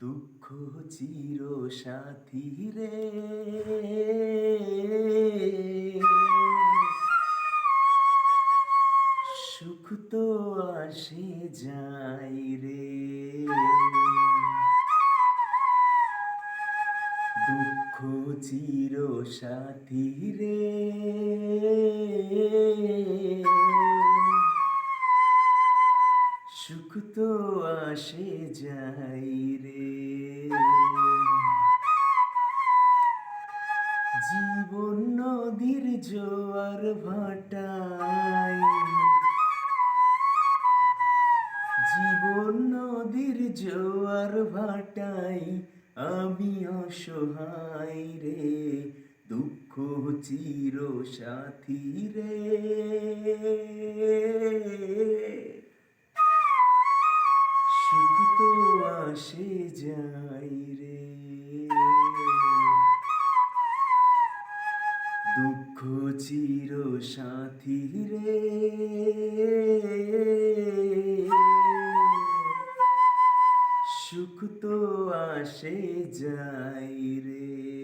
দুঃখ চির সাথী রে। সুখ তো আসে যাই রে। দুঃখ চির সাথী রে। সুখ তো আসে যাই রে। জীবন নদীর জোয়ার ভাটায়। জীবন নদীর জোয়ার ভাটাই আমি অসহায় রে, দুঃখ চির সাথী রে। আসে যাই রে। দুঃখ চির সাথী রে। সুখ তো আসে যাই রে।